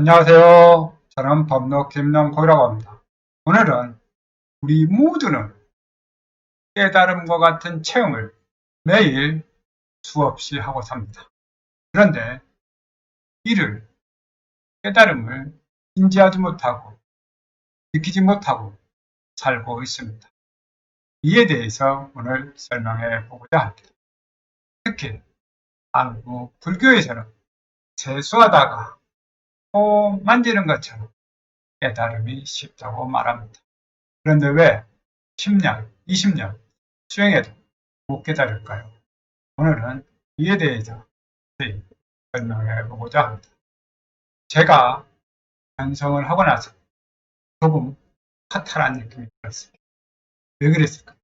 안녕하세요. 저는 법로 김영호라고 합니다. 오늘은 우리 모두는 깨달음과 같은 체험을 매일 수없이 하고 삽니다. 그런데 이를 깨달음을 인지하지 못하고 느끼지 못하고 살고 있습니다. 이에 대해서 오늘 설명해 보고자 합니다. 특히 한국 불교에서는 세수하다가 코 만지는 것처럼 깨달음이 쉽다고 말합니다. 그런데 왜 10년, 20년 수행해도 못 깨달을까요? 오늘은 이에 대해서 설명해 보고자 합니다. 제가 변성을 하고 나서 조금 파탈한 느낌이 들었습니다. 왜 그랬을까?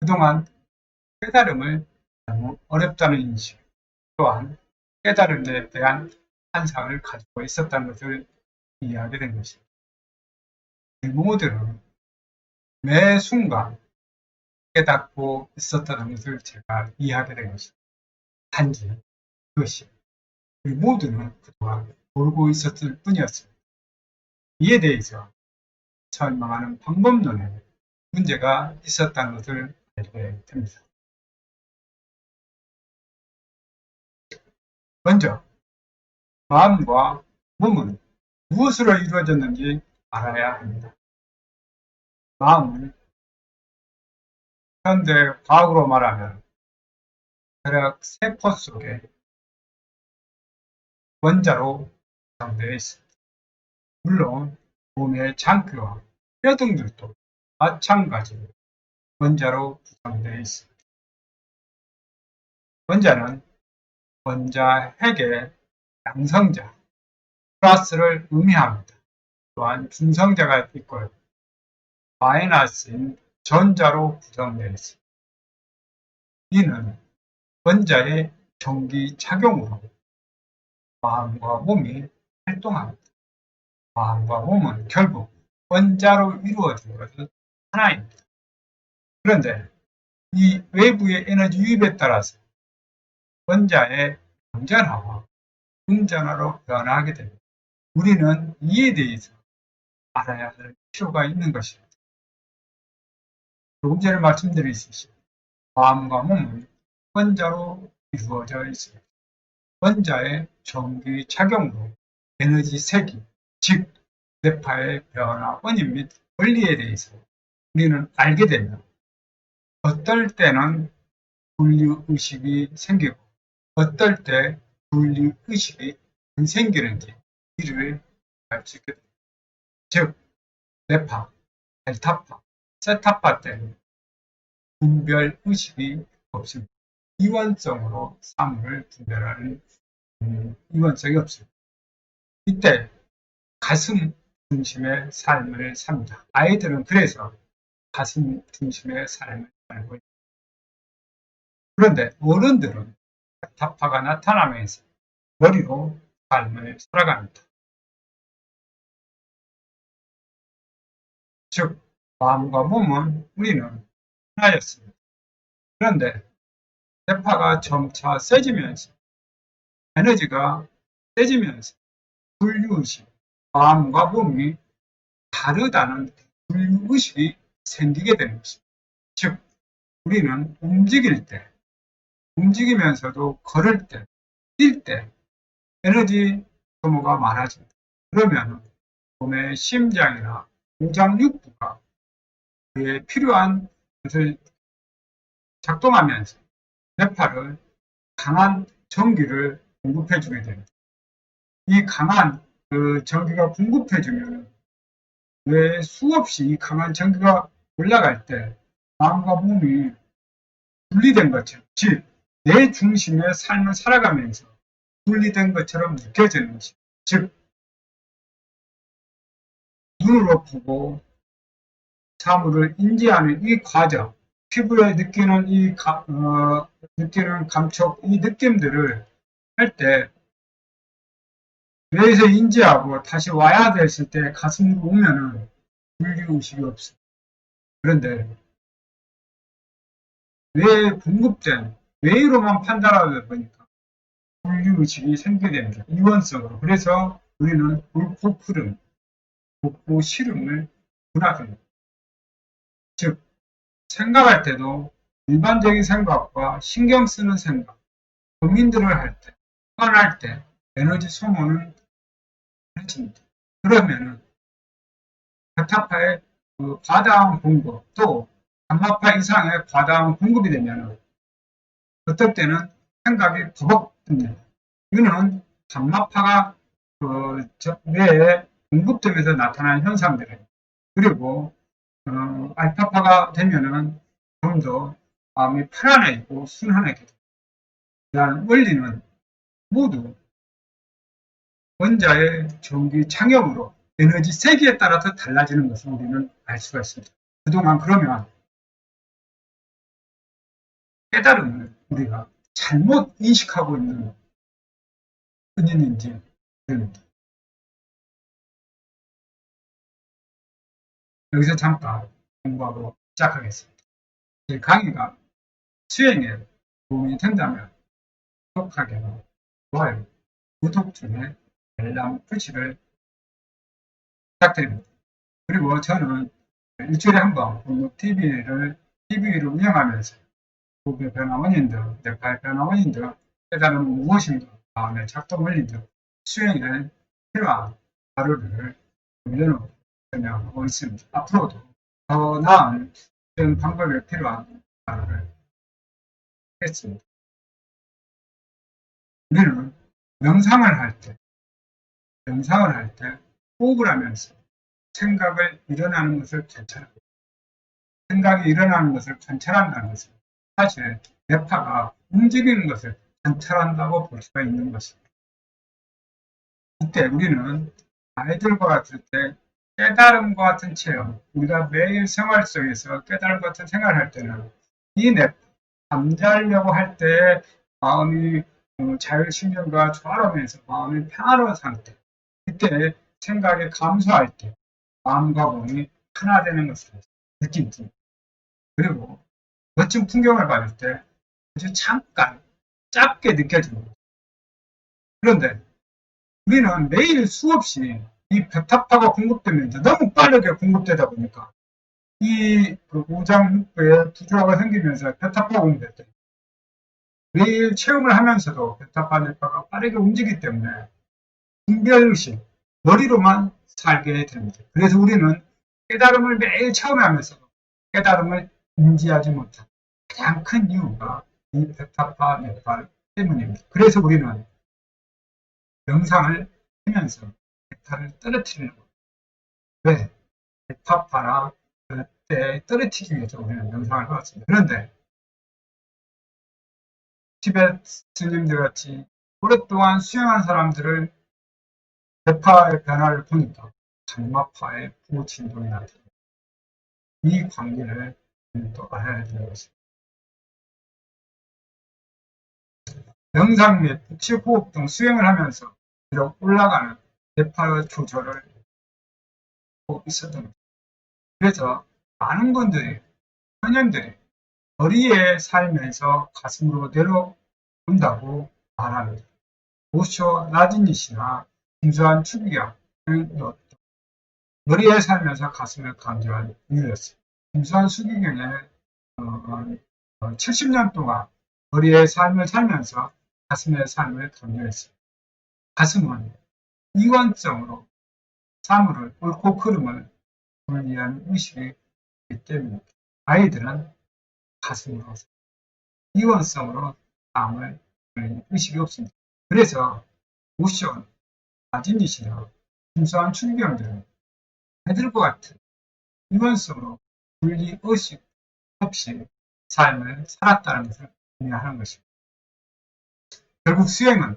그동안 깨달음을 너무 어렵다는 인식, 또한 깨달음에 대한 환상을 가지고 있었다는 것을 이해하게 된 것입니다. 우리 모두는 매 순간 깨닫고 있었다는 것을 제가 이해하게 된 것입니다. 단지 그것이 우리 모두는 그동안 모르고 있었을 뿐이었습니다. 이에 대해서 설명하는 방법론에 문제가 있었다는 것을 알게 됩니다. 먼저 마음과 몸은 무엇으로 이루어졌는지 알아야 합니다. 마음은 현대 과학으로 말하면 혈액 세포 속에 원자로 구성되어 있습니다. 물론 몸의 장기와 뼈 등들도 마찬가지로 원자로 구성되어 있습니다. 원자는 원자 핵의 양성자, 플러스를 의미합니다. 또한 중성자가 있고요. 마이너스인 전자로 구성되어 있습니다. 이는 원자의 전기 작용으로 마음과 몸이 활동합니다. 마음과 몸은 결국 원자로 이루어진 것은 하나입니다. 그런데 이 외부의 에너지 유입에 따라서 원자의 방전하와 음전화로 변화하게 됩니다. 우리는 이에 대해서 알아야 할 필요가 있는 것입니다. 조금 전에 말씀드렸듯이 마음과 몸은 원자로 이루어져 있습니다. 원자의 전기 작용으로 에너지 세기, 즉 뇌파의 변화 원인 및 원리에 대해서 우리는 알게 되면 어떨 때는 분류의식이 생기고 어떨 때 분리 의식이 안 생기는지 이를 알 수 있게 됩니다. 즉, 뇌파, 델타파, 세타파 때는 분별 의식이 없습니다. 이원성으로 사물을 분별하는 음, 이원성이 없습니다. 이때 가슴 중심의 삶을 삽니다. 아이들은 그래서 가슴 중심의 삶을 살고 있습니다. 그런데 어른들은 타파가 나타나면서 머리로 삶을 살아갑니다. 즉, 마음과 몸은 우리는 하나였습니다. 그런데 대파가 점차 세지면서 에너지가 세지면서 분류의식, 마음과 몸이 다르다는 분류의식이 생기게 되는 것입니다. 즉, 우리는 움직일 때, 움직이면서도 걸을 때, 뛸 때, 에너지 소모가 많아진다. 그러면 몸의 심장이나 공장육부가 그에 필요한 것을 작동하면서 뇌파를 강한 전기를 공급해 주게 됩니다. 이 강한 그 전기가 공급해 주면 뇌 수없이 이 강한 전기가 올라갈 때 마음과 몸이 분리된 것처럼 즉 내 중심의 삶을 살아가면서 분리된 것처럼 느껴지는 것입니다. 즉 눈으로 보고 사물을 인지하는 이 과정, 피부에 느끼는 이 가, 어, 느끼는 감촉, 이 느낌들을 할 때 뇌에서 인지하고 다시 와야 됐을 때 가슴으로 오면은 분리의식이 없습니다. 그런데 뇌에 공급된 뇌로만 판단하다 보니까 분리의식이 생기게 됩니다. 이원성으로. 그래서 우리는 옳고 그름, 좋고 싫음을 분화합니다. 즉, 생각할 때도 일반적인 생각과 신경 쓰는 생각, 고민들을 할 때, 화날 때 에너지 소모는 해집니다. 그러면은 베타파의 그 과다한 공급 또 감마파 이상의 과다한 공급이 되면은 어떨 때는 생각이 버벅듭니다. 이거는 감마파가 그 뇌에 공급되면서 나타나는 현상들이에요. 그리고 어, 알파파가 되면은 좀 더 마음이 편안해지고 순한해지고 이러한 원리는 모두 원자의 전기 창형으로 에너지 세기에 따라서 달라지는 것을 우리는 알 수가 있습니다. 그동안 그러면 깨달음을 우리가 잘못 인식하고 있는 은인인지 모릅니다. 여기서 잠깐 공부하고 시작하겠습니다. 이 강의가 수행에 도움이 된다면 구독하기와 좋아요, 구독 중에 알람 표시를 부탁드립니다. 그리고 저는 일주일에 한 번 공부 TV를 TV를 운영하면서 고개 변화 원인들, 뇌파의 변화 원인들, 깨달음은 무엇인가, 마음의 작동 원리들, 수행에 필요한 자료를 올려놓고 설명하고 있습니다. 앞으로도 더 나은 수행 방법에 필요한 자료를 하겠습니다. 우리는 명상을 할 때, 명상을 할 때 호흡을 하면서 생각을 일어나는 것을 관찰합니다. 생각이 일어나는 것을 관찰한다는 것은 사실 뇌파가 움직이는 것을 관찰한다고 볼 수가 있는 것입니다. 이때 우리는 아이들과 같을 때 깨달음과 같은 체험, 우리가 매일 생활 속에서 깨달음과 같은 생활을 할 때는 이 뇌파, 잠자려고 할 때 마음이 어, 자율신경과 조화로면서 마음이 평화로운 상태, 그때 생각이 감소할 때 마음과 몸이 하나 되는 것을 느낍니다. 그리고 멋진 풍경을 봤을 때 아주 잠깐 짧게 느껴집니다. 그런데 우리는 매일 수없이 이 베타파가 공급되면서 너무 빠르게 공급되다 보니까 이그 오장육부에 부조화가 생기면서 베타파가 공급될 때 매일 체험을 하면서도 베타파 뇌파가 빠르게 움직이기 때문에 분별의식, 머리로만 살게 됩니다. 그래서 우리는 깨달음을 매일 체험하면서 깨달음을 인지하지 못한 가장 큰 이유가 이 베타파 뇌파 때문입니다. 그래서 우리는 명상을 하면서 베타를 떨어뜨리려고 왜? 베타파나 그때 떨어뜨리기 위해서 우리는 명상을 하었습니다. 그런데 티베트 스님들 같이 오랫동안 수행한 사람들을 대파의 변화를 보니까 장마파의 부진동이 나타납니다. 이 관계를 또 알아야 되는 것입니다. 명상 및 복식 호흡 등 수행을 하면서 비록 올라가는 대파의 조절을 하고 있었던 것 그래서 많은 분들이, 현현들이 머리에 살면서 가슴으로 내려온다고 말합니다. 오쇼 김수환 추기경을 넣었다. 머리에 살면서 가슴을 강조한 이유였습니다. 김수환 수기경의 어, 어, 70년 동안 머리의 삶을 살면서 가슴의 삶을 강조했습니다. 가슴은 이관성으로 사물을 옳고 그름을 분리하는 의식이 있기 때문입니다. 아이들은 가슴으로 이원성으로 마음을 돌리는 의식이 없습니다. 그래서 모션, 아진짓이나 순수한 충병들은 애들과 같은 이원성으로 분리 의식 없이 삶을 살았다는 것을 의미하는 것입니다. 결국 수행은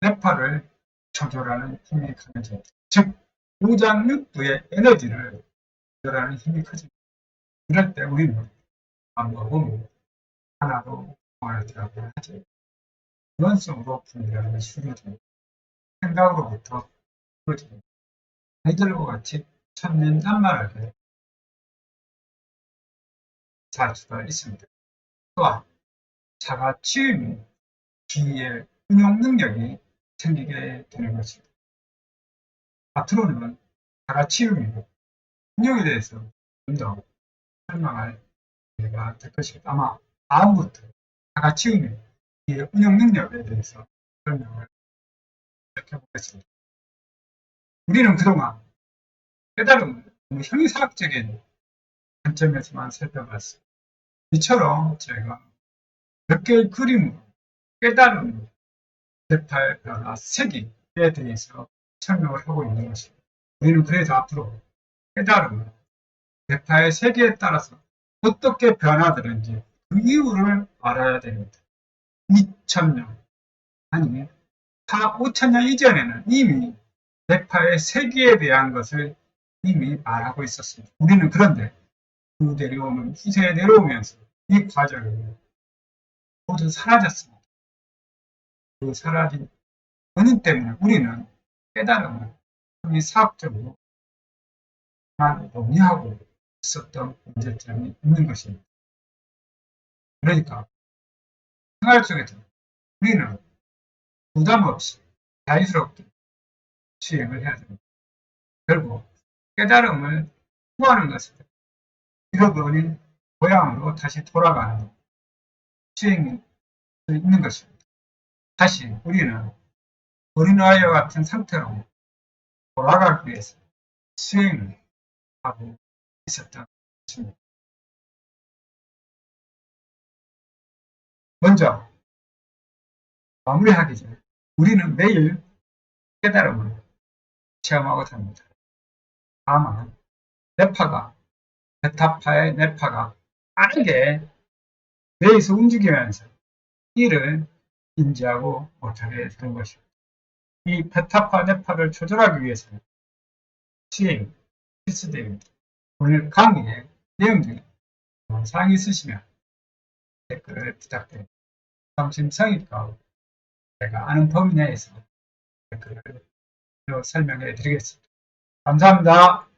뇌파를 조절하는 힘이 강해집니다. 즉, 오장육부의 에너지를 조절하는 힘이 커집니다. 이럴 때 우리는 몸이 하나로 통하더라고 하지. 원성으로 분별하는 수료됩니다. 생각으로부터 풀어집니다. 아이들과 같이 천년 단말하게 살 수가 있습니다. 또한 자가 치유 이 기의 운용 능력이 생기게 되는 것입니다. 앞으로는 자가치유이고 운영에 대해서 좀 더 설명할 기회가 될 것입니다. 아마 다음부터 자가치유는 이 운영 능력에 대해서 설명을 시작해보겠습니다. 우리는 그동안 깨달음을 너무 형이사학적인 관점에서만 살펴봤습니다. 이처럼 제가 몇 개의 그림으로 깨달음을 대팔 변화 세기에 대해서 설명을 하고 있는 것입니다. 우리는 그래서 앞으로 깨달음을 대파의 세계에 따라서 어떻게 변화되는지 그 이유를 알아야 됩니다. 2000년 아니 4, 5천년 이전에는 이미 대파의 세계에 대한 것을 이미 말하고 있었습니다. 우리는 그런데 그 내려오는 후세에 내려오면서 이 과정이 모두 사라졌습니다. 그 사라진 원인 때문에 우리는 깨달음을 이 사학적으로 만 논의하고 있었던 문제점이 있는 것입니다. 그러니까 생활 속에서 우리는 부담 없이 자유스럽게 수행을 해야 됩니다. 결국 깨달음을 구하는 것은 잃어버린 고향으로 다시 돌아가는 수행이 있는 것입니다. 다시 우리는 어린아이와 같은 상태로 돌아가기 위해서 수행을 하고 있었던 것입니다. 먼저 마무리하기 전에 우리는 매일 깨달음을 체험하고 삽니다. 다만 뇌파가 베타파의 뇌파가 빠르게 뇌에서 움직이면서 이를 인지하고 못하게 되는 것입니다. 이 베타파 뇌파를 조절하기 위해서는 시행 필수됩니다. 오늘 강의의 내용 중에 사항이 있으시면 댓글을 부탁드립니다. 성심성의껏 제가 아는 범위 내에서 댓글을 설명해 드리겠습니다. 감사합니다.